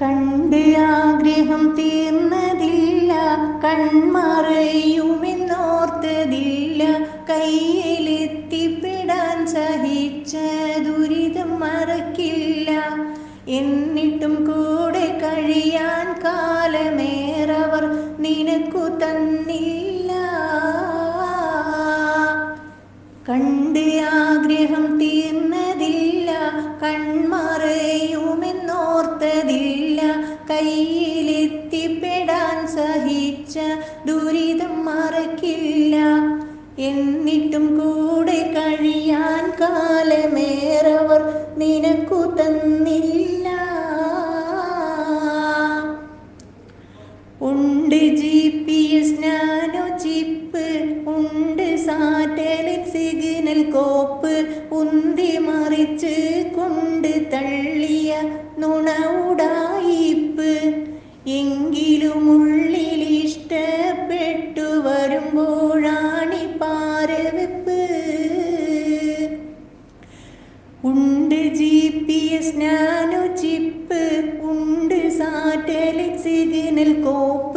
കണ്ട് ആഗ്രഹം തീർന്നതില്ല കൺമറയുമെന്നോർത്തതില്ല കയ്യിലെത്തിപ്പെടാൻ സഹിച്ച ദുരിതം മറക്കില്ല. എന്നിട്ടും കൂടെ കഴിയാൻ കാലമേറവർ നിനക്കു തന്നില്ല. കയ്യിലെത്തിപ്പെടാൻ സഹിച്ച ദുരിതം മറക്കില്ല. എന്നിട്ടും കൂടെ കഴിയാൻ കാലമേറവർ നിനക്കു തന്നില്ല. ഉണ്ട് G P S nano chip ഉണ്ട് സാറ്റലൈറ്റ് സിഗ്നൽ കോപ്പ് ഉന്തി മറിച്ച് കൊണ്ട് തള്ളിയ നുണ ഉടായിപ്പ് എങ്കിലും ഉള്ളിൽ ഇഷ്ടപ്പെട്ടു വരുമ്പോഴാണി പാരവെപ്പ്. ഉണ്ട് G P S nano chip ഉണ്ട് സാറ്റലൈറ്റ് സിഗ്നൽ കോപ്പ്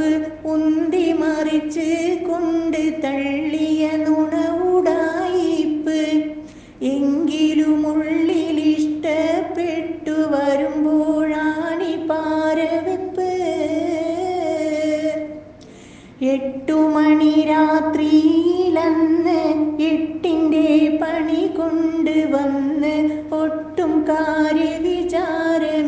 എട്ടു മണി രാത്രിയിലന്ന് എട്ടിന്റെ പണി കൊണ്ടുവന്ന് ഒട്ടും കാര്യവിചാരമില്ല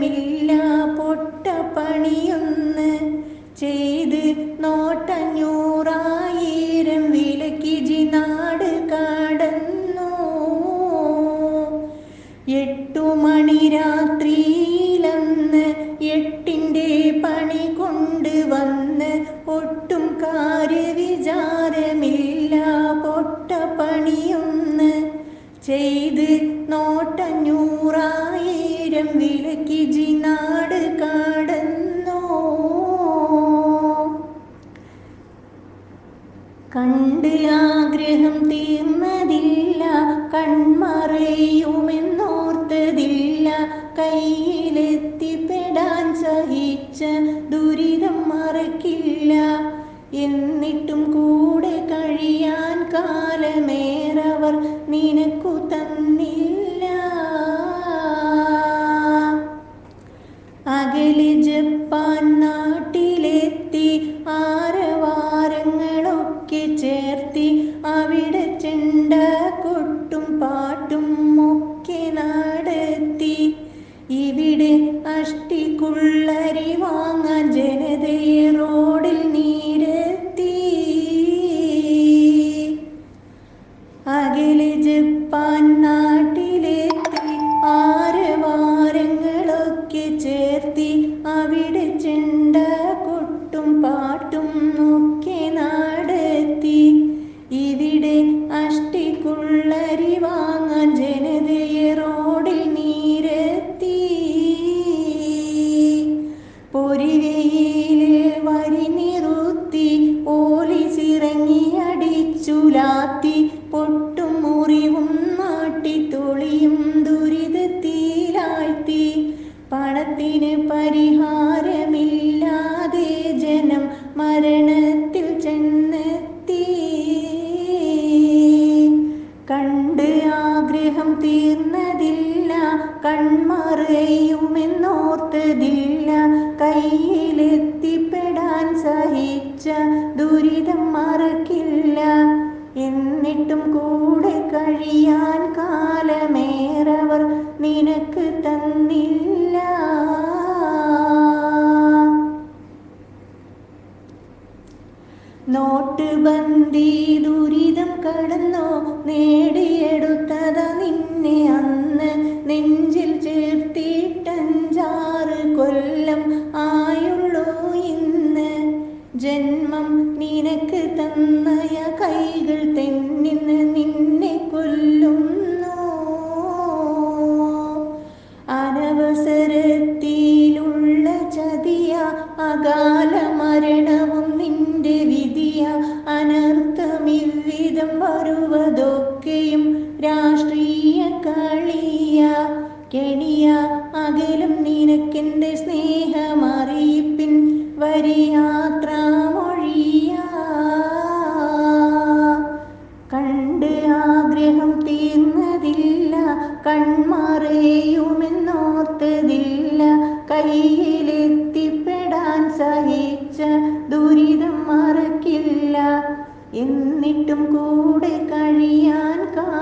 കാര്യവിചാരമില്ല പൊട്ട പണിയൊന്ന് ചെയ്ത് നോട്ടഞ്ഞൂറായിരം വിലക്കി ജിനാട് കടന്നു? കണ്ട് ആഗ്രഹം തീർന്നതില്ല കൺമറയുമെന്നോർത്തതില്ല നിനക്കു തന്നില്ല അകലെ ജപ്പാൻ പണത്തിന് പരിഹാരമില്ലാതെ ജനം മരണത്തിൽ ചെന്നെത്തി. കണ്ട് ആഗ്രഹം തീർന്നതില്ല കൺമറയുമെന്നോർത്തതില്ല. കയ്യിലെത്തിപ്പെടാൻ സഹിച്ച ദുരിതം മറക്കില്ല. എന്നിട്ടും കൂടെ കഴിയാൻ കാലമേറവർ ബന്ദി ദുരിതം കടന്നോ നേടിയെടുത്തത മാറുവതൊക്കെയും രാഷ്ട്രീയ കളിയ കെണിയ അകലും നിനക്കെന്റെ സ്നേഹമറിയിപ്പിൻ വരിയാത്ര മൊഴിയ കണ്ട് ആഗ്രഹം തീർന്നതില്ല കൺമാറയുമെന്നോർത്തതില്ല കയ്യിലെത്തിപ്പെടാൻ സഹിച്ച ദുരിതം മറക്കില്ല. എന്നിട്ടും കൂടെ കഴിയാൻ കാലമേറവർ